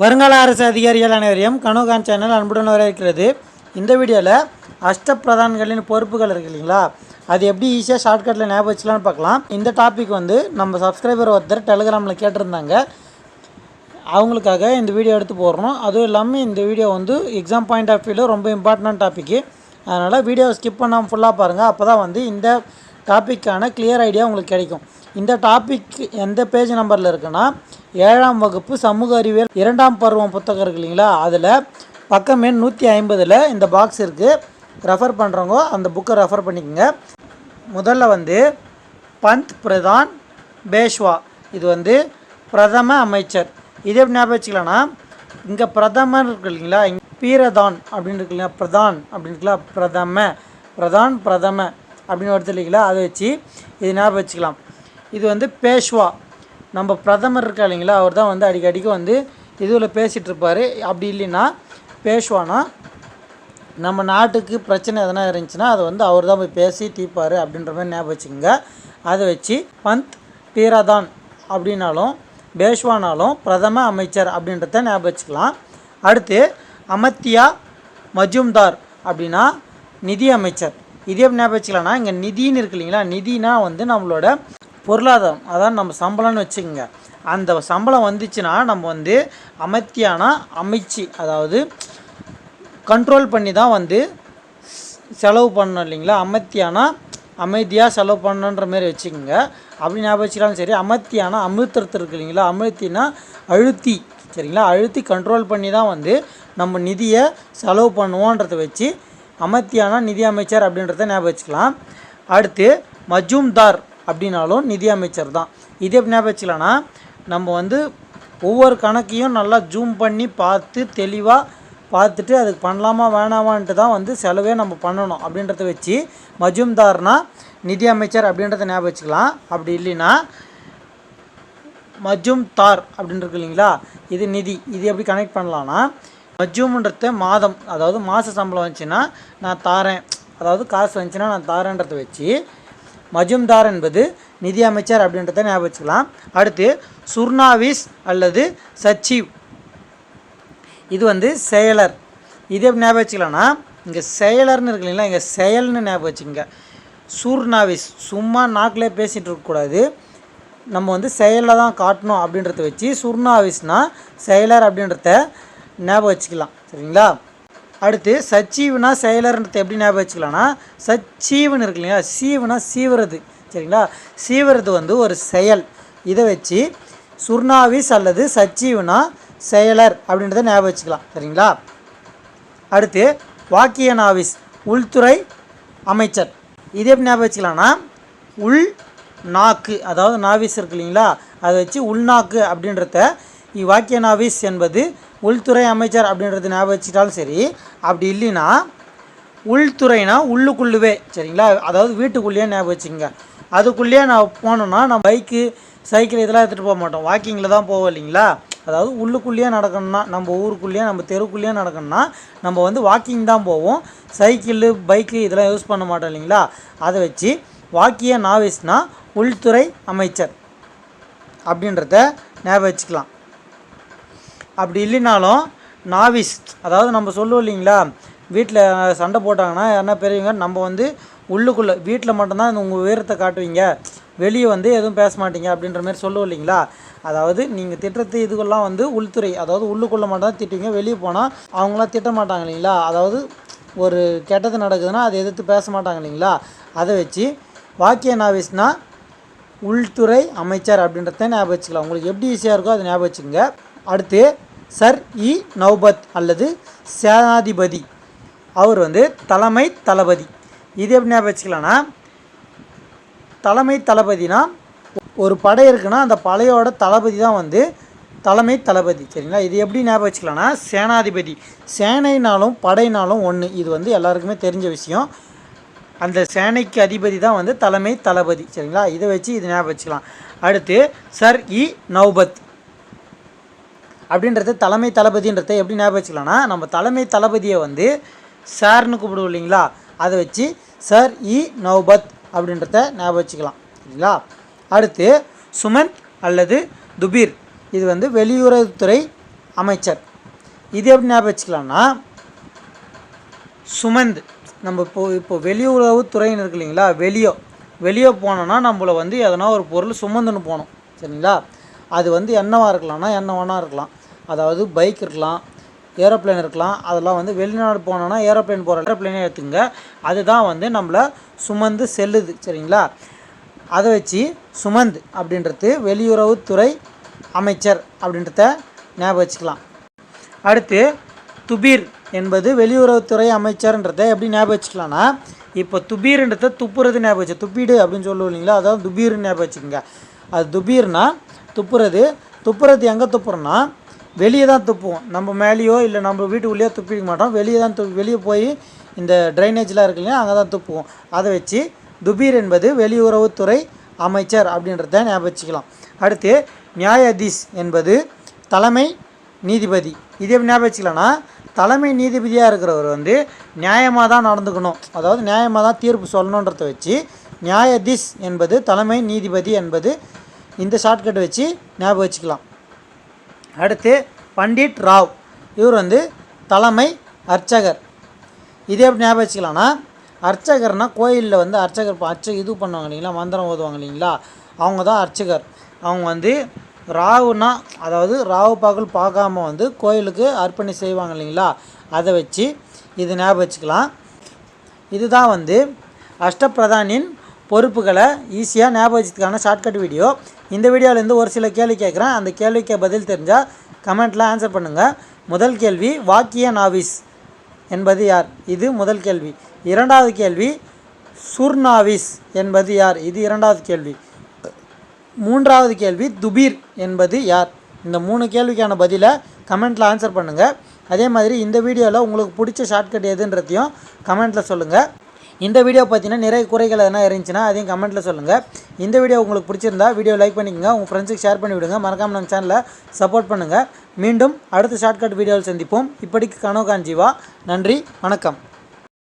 வருங்கால அரசு அதிகாரிகள் அனைவரையும் கனோகான் சேனல் அன்புடன் வரவேற்கிறது. இந்த வீடியோவில் அஷ்டப்பிரதான்களின் பொறுப்புகள் இருக்கு இல்லைங்களா? அது எப்படி ஈஸியாக ஷார்ட்கட்டில் ஞாபகம் வச்சுக்கலாம்னு பார்க்கலாம். இந்த டாபிக் வந்து நம்ம சப்ஸ்கிரைபர் ஒருத்தர் டெலிகிராமில் கேட்டிருந்தாங்க. அவங்களுக்காக இந்த வீடியோ எடுத்து போடுறோம். அதுவும் இல்லாமல் இந்த வீடியோ வந்து எக்ஸாம் பாயிண்ட் ஆஃப் வியூவில் ரொம்ப இம்பார்ட்டன்ட் டாப்பிக்கு அதனால் வீடியோ ஸ்கிப் பண்ணாமல் ஃபுல்லாக பாருங்கள் அப்போ தான் வந்து இந்த டாப்பிக்கான கிளியர் ஐடியா உங்களுக்கு கிடைக்கும். இந்த டாபிக் எந்த பேஜ் நம்பரில் இருக்குன்னா ஏழாம் வகுப்பு சமூக அறிவியல் இரண்டாம் பருவம் புத்தகம் இருக்கு இல்லைங்களா? அதில் பக்கம் எண் நூற்றி ஐம்பதில் இந்த பாக்ஸ் இருக்குது ரெஃபர் பண்ணுறவங்க அந்த புக்கை ரெஃபர் பண்ணிக்கோங்க. முதல்ல வந்து பந்த் பிரதான் பேஷ்வா. இது வந்து பிரதம அமைச்சர். இது எப்படி ஞாபகம் வச்சுக்கலாம்னா இங்கே பிரதமர் இருக்கு இல்லைங்களா? இங்கே பீரதான் அப்படின்னு இருக்கு இல்லைங்களா பிரதான் அப்படின்னு இருக்குல்ல? பிரதம. பிரதான் பிரதம அப்படின்னு வருது இல்லைங்களா? அதை வச்சு இது ஞாபகம் வச்சுக்கலாம். இது வந்து பேஷ்வா. நம்ம பிரதமர் இருக்கா இல்லைங்களா அவர் தான் வந்து அடிக்கடிக்கு வந்து இதுவில் பேசிகிட்டு இருப்பார் அப்படி இல்லைன்னா பேஷ்வானா நம்ம நாட்டுக்கு பிரச்சனை எதனா இருந்துச்சுன்னா அதை வந்து அவர் தான் போய் பேசி தீர்ப்பார் அப்படின்ற மாதிரி ஞாபகம் வச்சுக்கோங்க. அதை வச்சு பந்த் பீராதான் அப்படின்னாலும் பேஷ்வானாலும் பிரதம அமைச்சர் அப்படின்றத ஞாபகம் வச்சுக்கலாம். அடுத்து அமத்தியா மஜும்தார் அப்படின்னா நிதி அமைச்சர். இதே ஞாபகம் வச்சுக்கலாம்னா இங்கே நிதின்னு இருக்கு இல்லைங்களா நிதினா வந்து நம்மளோட பொருளாதாரம் அதான் நம்ம சம்பளம்னு வச்சுக்கோங்க. அந்த சம்பளம் வந்துச்சுன்னா நம்ம வந்து அமத்தியானா அமைச்சு அதாவது கண்ட்ரோல் பண்ணி தான் வந்து செலவு பண்ணணும் இல்லைங்களா? அமத்தியானா அமைதியாக செலவு பண்ணணுன்ற மாதிரி வச்சுக்கோங்க. அப்படி ஞாபகம் வச்சுக்கலாம் சரி அமத்தியானா அமிர்தத்து இருக்கு இல்லைங்களா? அமிர்த்தினா அழுத்தி சரிங்களா? அழுத்தி கண்ட்ரோல் பண்ணி தான் வந்து நம்ம நிதியை செலவு பண்ணுவோன்றதை வச்சு அமத்தியானா நிதி அமைச்சர் அப்படின்றத ஞாபகம் வச்சுக்கலாம். அடுத்து மஜூம்தார். அப்படின்னாலும் நிதி அமைச்சர் தான். இது எப்படி ஞாபகம் வச்சுக்கலாம்னா நம்ம வந்து ஒவ்வொரு கணக்கையும் நல்லா ஜூம் பண்ணி பார்த்து தெளிவாக பார்த்துட்டு அதுக்கு பண்ணலாமா வேணாமான்ட்டு தான் வந்து செலவே நம்ம பண்ணணும் அப்படின்றத வச்சு மஜூம்தார்னா நிதி அமைச்சர் அப்படின்றத ஞாபகம் வச்சுக்கலாம். அப்படி இல்லைன்னா மஜூம் தார் அப்படின்னு இருக்கு இல்லைங்களா இது நிதி. இது எப்படி கனெக்ட் பண்ணலான்னா மஜூம்ன்றத மாதம் அதாவது மாத சம்பளம் வந்துச்சுன்னா நான் தாரேன். அதாவது காசு வந்துச்சுன்னா நான் தாரேன்றதை வச்சு மஜும்தார் என்பது நிதியமைச்சர் அப்படின்றத ஞாபகம் வச்சுக்கலாம். அடுத்து சுர்னாவிஸ் அல்லது சச்சிவ். இது வந்து செயலர். இது எப்படி ஞாபகம் வச்சுக்கலாம்னா இங்கே செயலர்னு இருக்கு இல்லைங்களா இங்கே செயல்னு ஞாபகம் வச்சுக்கோங்க. சூர்னாவிஸ் சும்மா நாக்கிலே பேசிகிட்டு இருக்கக்கூடாது நம்ம வந்து செயலில் தான் காட்டணும் அப்படின்றத வச்சு சுர்னாவிஸ்னால் செயலர் அப்படின்றத ஞாபகம் வச்சுக்கலாம். சரிங்களா? அடுத்து சச்சீவுனா செயலர்ன்றத எப்படி ஞாபகம் வச்சுக்கலாம்னா சச்சீவன் இருக்கு இல்லையா? சீவுனா சீவுறது. சரிங்களா? சீவுறது வந்து ஒரு செயல். இதை வச்சு சுர்ணாவிஸ் அல்லது சச்சீவுனா செயலர் அப்படின்றத ஞாபகம் வச்சுக்கலாம். சரிங்களா? அடுத்து வாக்கிய நாவிஸ் உள்துறை அமைச்சர். இது எப்படி ஞாபகம் வச்சுக்கலாம்னா உள் நாக்கு அதாவது நாவிஸ் இருக்கு இல்லைங்களா? அதை வச்சு உள்நாக்கு அப்படின்றத வாக்கிய நாவிஸ் என்பது உள்துறை அமைச்சர் அப்படின்றது ஞாபகம் வச்சுட்டாலும் சரி அப்படி இல்லைன்னா உள்துறைனா உள்ளுக்குள்ளுவே சரிங்களா? அதாவது வீட்டுக்குள்ளேயே ஞாபகம் வச்சுக்கோங்க. அதுக்குள்ளேயே நான் போனோன்னா நான் பைக்கு சைக்கிள் இதெல்லாம் எடுத்துகிட்டு போக மாட்டோம். வாக்கிங்கில் தான் போவோம் இல்லைங்களா? அதாவது உள்ளுக்குள்ளேயே நடக்கணும்னா நம்ம ஊருக்குள்ளேயே நம்ம தெருக்குள்ளேயே நடக்கணும்னா நம்ம வந்து வாக்கிங் தான் போவோம். சைக்கிள் பைக்கு இதெல்லாம் யூஸ் பண்ண மாட்டோம் இல்லைங்களா? அதை வச்சு வாக்கிய நாவிஸ்னால் உள்துறை அமைச்சர் அப்படின்றத ஞாபகம் வச்சுக்கலாம். அப்படி இல்லைனாலும் நாவிஸ் அதாவது நம்ம சொல்லுவோம் இல்லைங்களா வீட்டில் சண்டை போட்டாங்கன்னா யாருன்னா பெரியவங்க நம்ம வந்து உள்ளுக்குள்ளே வீட்டில் மட்டும்தான் உங்கள் உயரத்தை காட்டுவீங்க. வெளியே வந்து எதுவும் பேச மாட்டீங்க அப்படின்ற மாதிரி சொல்லுவோம் இல்லைங்களா? அதாவது நீங்கள் திட்டத்து இதுக்கெல்லாம் வந்து உள்துறை அதாவது உள்ளுக்குள்ளே மட்டும் தான் திட்டுவீங்க வெளியே போனால் அவங்களாம் திட்ட மாட்டாங்க இல்லைங்களா? அதாவது ஒரு கெட்டது நடக்குதுன்னா அதை எதிர்த்து பேச மாட்டாங்க இல்லைங்களா? அதை வச்சு வாக்கிய நாவிஸ்னால் உள்துறை அமைச்சர் அப்படின்றத ஞாபகம் வச்சுக்கலாம். உங்களுக்கு எப்படி ஈஸியாக இருக்கோ அதை ஞாபகம் வச்சுக்கோங்க. அடுத்து சர் இ நௌபத் அல்லது சேனாதிபதி. அவர் வந்து தலைமை தளபதி. இது எப்படி ஞாபகம் வச்சுக்கலாம்னா தலைமை தளபதினா ஒரு படை இருக்குன்னா அந்த படையோட தளபதி தான் வந்து தலைமை தளபதி. சரிங்களா? இது எப்படி ஞாபகம் வச்சுக்கலாம்னா சேனாதிபதி. சேனைனாலும் படைனாலும் ஒன்று இது வந்து எல்லாருக்குமே தெரிஞ்ச விஷயம். அந்த சேனைக்கு அதிபதி தான் வந்து தலைமை தளபதி. சரிங்களா? இதை வச்சு இது ஞாபகம் வச்சுக்கலாம். அடுத்து சர் இ நௌபத். அப்படின்றது தலைமை தளபதின்றதை எப்படி ஞாபகம் வச்சுக்கலாம்னா நம்ம தலைமை தளபதியை வந்து சார்னு கூப்பிடுவோம் இல்லைங்களா? அதை வச்சு சார் இ நௌபத் அப்படின்றத ஞாபகம் வச்சுக்கலாம் சரிங்களா அடுத்து சுமந்த் அல்லது துபீர். இது வந்து வெளியுறவுத்துறை அமைச்சர். இது எப்படி ஞாபகம் வச்சுக்கலாம்னா சுமந்து. நம்ம இப்போ இப்போ வெளியுறவுத்துறைன்னு இருக்கு இல்லைங்களா? வெளியோ. வெளியே போனோன்னா நம்மள வந்து எதனா ஒரு பொருள் சுமந்துன்னு போகணும் சரிங்களா? அது வந்து என்னவாக இருக்கலாம்னா என்ன வேணா இருக்கலாம். அதாவது பைக் இருக்கலாம் ஏரோப்ளேன் இருக்கலாம் அதெல்லாம் வந்து வெளிநாடு போனோன்னா ஏரோப்ளேன் போகிற ஏரோப்ளேனே எடுத்துங்க அதுதான் வந்து நம்மளை சுமந்து செல்லுது சரிங்களா? அதை வச்சு சுமந்து அப்படின்றது வெளியுறவுத்துறை அமைச்சர் அப்படின்றத ஞாபகம் வச்சுக்கலாம். அடுத்து துபீர் என்பது வெளியுறவுத்துறை அமைச்சர்ன்றதை எப்படி ஞாபகம் வச்சுக்கலாம்னா இப்போ துபீர்ன்றத துப்புறது ஞாபகம் வச்சு துப்பீடு அப்படின்னு சொல்லுவோம் இல்லைங்களா? அதாவது துபீர்னு ஞாபகம் வச்சுக்கோங்க. அது துபீர்னா துப்புறது துப்புறது எங்கே துப்புறோன்னா வெளியே தான் துப்புவோம். நம்ம மேலேயோ இல்லை நம்ம வீட்டுக்குள்ளேயோ துப்பிக்க மாட்டோம். வெளியே தான் து வெளியே போய் இந்த ட்ரைனேஜ்லாம் இருக்கு இல்லையா அங்கே தான் துப்புவோம். அதை வச்சு துபீர் என்பது வெளியுறவுத்துறை அமைச்சர் அப்படின்றத ஞாபகம் வச்சுக்கலாம் அடுத்து நியாயாதீஸ் என்பது தலைமை நீதிபதி. இது எப்படி ஞாபகம் வச்சுக்கலாம்னா தலைமை நீதிபதியாக இருக்கிறவர் வந்து நியாயமாக தான் நடந்துக்கணும். அதாவது நியாயமாக தான் தீர்ப்பு சொல்லணுன்றத வச்சு நியாயாதீஸ் என்பது தலைமை நீதிபதி என்பது இந்த ஷார்ட்கட் வச்சு ஞாபகம் வச்சுக்கலாம் அடுத்து பண்டிட் ராவ். இவர் வந்து தலைமை அர்ச்சகர். இதே எப்படி ஞாபகம் வச்சுக்கலாம்னா அர்ச்சகர்னா கோயிலில் வந்து அர்ச்சகர் அர்ச்ச இது பண்ணுவாங்க இல்லைங்களா மந்திரம் ஓதுவாங்க இல்லைங்களா அவங்க தான் அர்ச்சகர். அவங்க வந்து ராவுனா அதாவது ராவு பகல் பார்க்காம வந்து கோயிலுக்கு அர்ப்பணி செய்வாங்க இல்லைங்களா அதை வச்சு இது ஞாபகம் வச்சுக்கலாம். இதுதான் வந்து அஷ்டபிரதானின் பொறுப்புகளை ஈஸியாக ஞாபகம் வச்சதுக்கான ஷார்ட்கட் வீடியோ இந்த வீடியோலேருந்து ஒரு சில கேள்வி கேட்குறேன். அந்த கேள்விக்கு பதில் தெரிஞ்சால் கமெண்ட்டில் ஆன்சர் பண்ணுங்கள் முதல் கேள்வி வாக்கிய நாவிஸ் என்பது யார்? இது முதல் கேள்வி. இரண்டாவது கேள்வி சுர்நாவிஸ் என்பது யார்? இது இரண்டாவது கேள்வி. மூன்றாவது கேள்வி துபீர் என்பது யார்? இந்த மூணு கேள்விக்கான பதிலை கமெண்ட்டில் ஆன்சர் பண்ணுங்கள் அதே மாதிரி இந்த வீடியோவில் உங்களுக்கு பிடிச்ச ஷார்ட்கட் எதுன்றதையும் கமெண்ட்டில் சொல்லுங்கள் இந்த வீடியோ பார்த்தீங்கன்னா நிறைய குறைகள் எதனா இருந்துச்சுன்னா அதையும் கமெண்ட்டில் சொல்லுங்கள் இந்த வீடியோ உங்களுக்கு பிடிச்சிருந்தா வீடியோ லைக் பண்ணிக்கோங்க. உங்கள் ஃப்ரெண்ட்ஸுக்கு ஷேர் பண்ணி விடுங்க. மறக்காமல் நம்ம சேனலை சப்போர்ட் பண்ணுங்கள் மீண்டும் அடுத்த ஷார்ட்கட் வீடியோவில் சந்திப்போம். இப்படிக்கு கனவு காஞ்சிவா நன்றி. வணக்கம்.